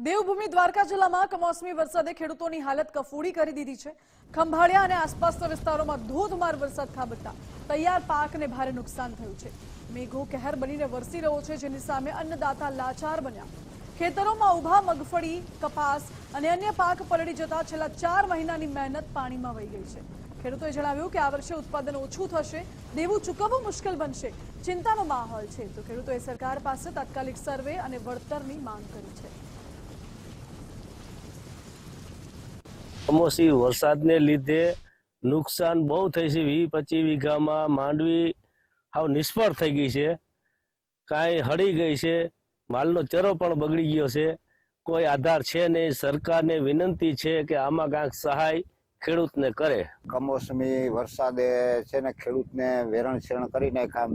દેવભૂમિ દ્વારકા જિલ્લામાં કમોસમી વરસાદે ખેડૂતોની હાલત કફોડી કરી દીધી છે. ખંભાળિયા અને આસપાસના વિસ્તારોમાં ધોધમાર વરસાદ ખાબકતા તૈયાર પાકને ભારે નુકસાન થયું છે. મેઘો કહેર બનીને વરસી રહ્યો છે, જેની સામે અન્નદાતા લાચાર બન્યા. ખેતરોમાં ઊભા મગફળી, કપાસ અને અન્ય પાક પલળી જતા છેલ્લા ચાર મહિનાની મહેનત પાણીમાં વહી ગઈ છે. ખેડૂતોએ જણાવ્યું કે આ વર્ષે ઉત્પાદન ઓછું થશે, દેવું ચૂકવવું મુશ્કેલ બનશે. ચિંતાનો માહોલ છે. તો ખેડૂતોએ સરકાર પાસે તાત્કાલિક સર્વે અને વળતરની માંગ કરી છે. કમોસમી વરસાદને લીધે નુકસાન બહુ થઈ છે. વીસ પચીસ વીઘામાં માંડવી હાવ નિષ્ફળ થઈ ગઈ છે. કાંઈ હળી ગઈ છે. માલનો ચરો પણ બગડી ગયો છે. કોઈ આધાર છે નહીં. સરકારને વિનંતી છે કે આમાં કાંઈક સહાય ખેડૂતને કરે. કમોસમી વરસાદે છે ને ખેડૂતને વેરણ શેરણ કરી નાખ્યા.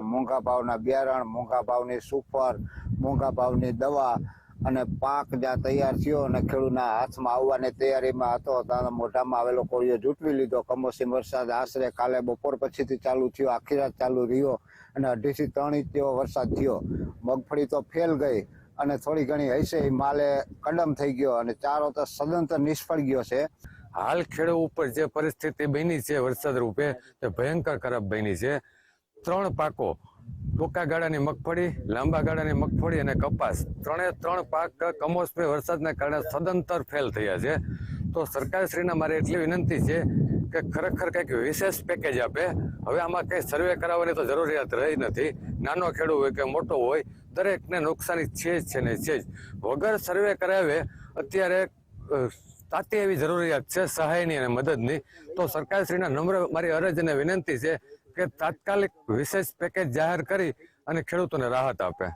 મોંઘા ભાવના બિયારણ, મોંઘા ભાવની સુપર, મોંઘા ભાવની દવા અને પાક જ્યાં તૈયાર થયો અને ખેડૂતના હાથમાં આવવાની તૈયારીમાં હતો, ત્યાં મોઢામાં આવેલો કોળિયો જૂટવી લીધો. કમોસમી વરસાદ આશરે કાલે બપોર પછીથી ચાલુ થયો. આખી રાત ચાલુ રહ્યો અને અઢીથી ત્રણ ઇંચ જેવો વરસાદ થયો. મગફળી તો ફેલ ગઈ અને થોડી ઘણી હશે. માલે કડમ થઈ ગયો અને ચારો તો સદંતર નિષ્ફળ ગયો છે. હાલ ખેડૂત ઉપર જે પરિસ્થિતિ બની છે વરસાદ રૂપે, તે ભયંકર ખરાબ બની છે. ત્રણ પાકો ટૂંકા ગાળાની મગફળી, લાંબા ગાળાની મગફળી અને કપાસ. ત્રણે ત્રણ પાક કમોસમી વરસાદના કારણે સદંતર ફેલ થયા છે. તો સરકારશ્રીને મારે એટલી વિનંતી છે કે ખરેખર કંઈક વિશેષ પેકેજ આપે. હવે આમાં કંઈ સર્વે કરાવવાની તો જરૂરિયાત રહી નથી. નાનો ખેડૂત હોય કે મોટો હોય, દરેકને નુકસાની છે જ છે ને છે જ. વગર સર્વે કરાવે અત્યારે તાતી એવી જરૂરિયાત છે સહાયની અને મદદની. તો સરકારશ્રીના નમ્ર મારી અરજ અને વિનંતી છે કે તાત્કાલિક વિશેષ પેકેજ જાહેર કરી અને ખેડૂતોને રાહત આપે.